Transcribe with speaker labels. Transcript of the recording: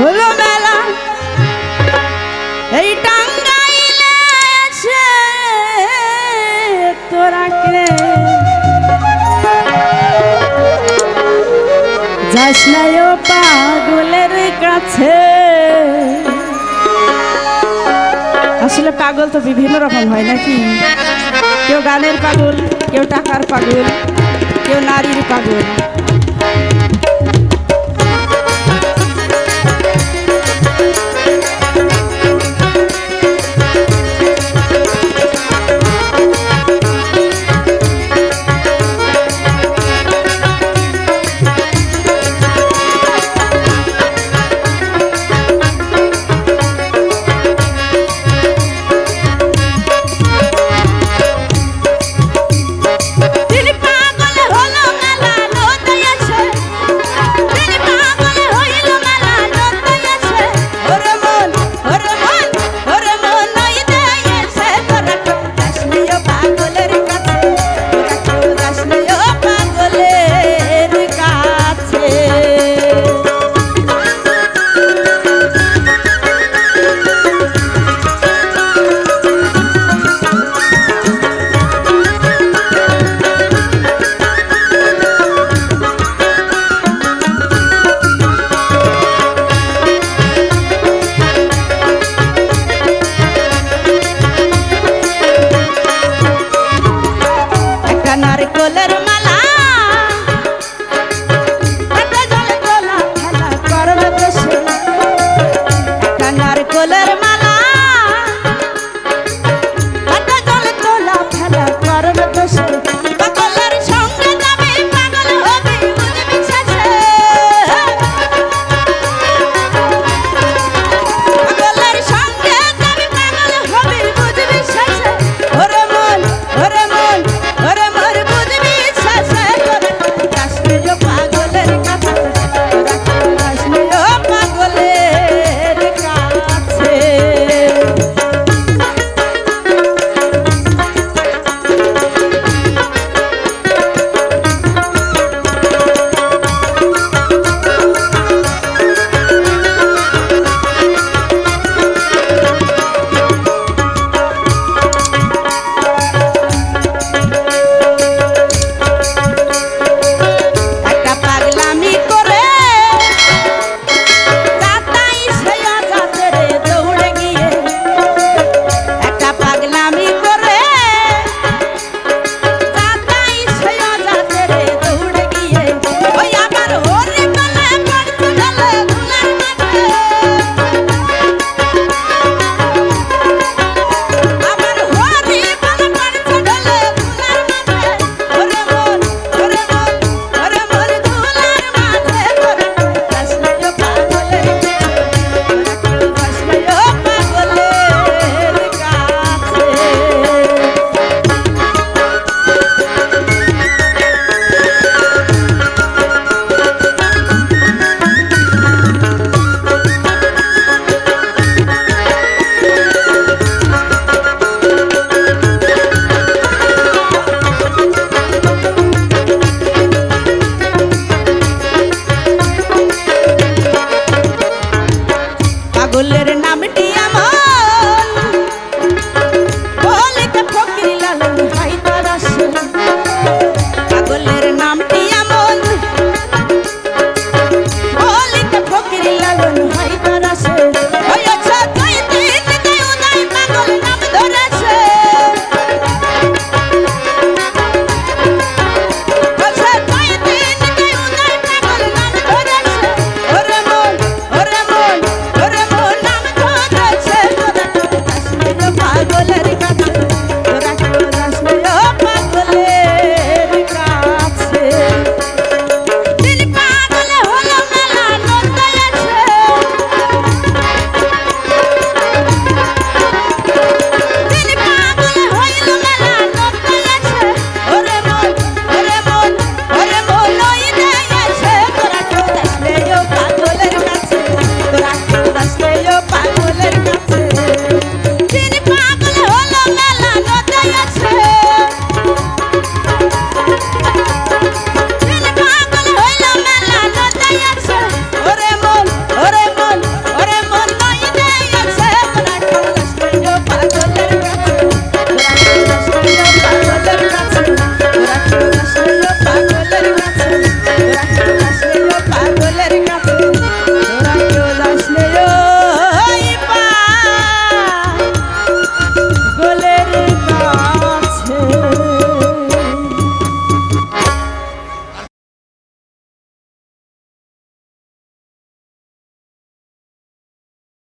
Speaker 1: হলো মেলা এই টাঙ্গাইলে আছে যাস না পাগলের কাছে। আসলে পাগল তো বিভিন্ন রকম হয় নাকি? কেউ গানের পাগল, কেউ টাকার পাগল, কেউ নারীর পাগল। পাগলের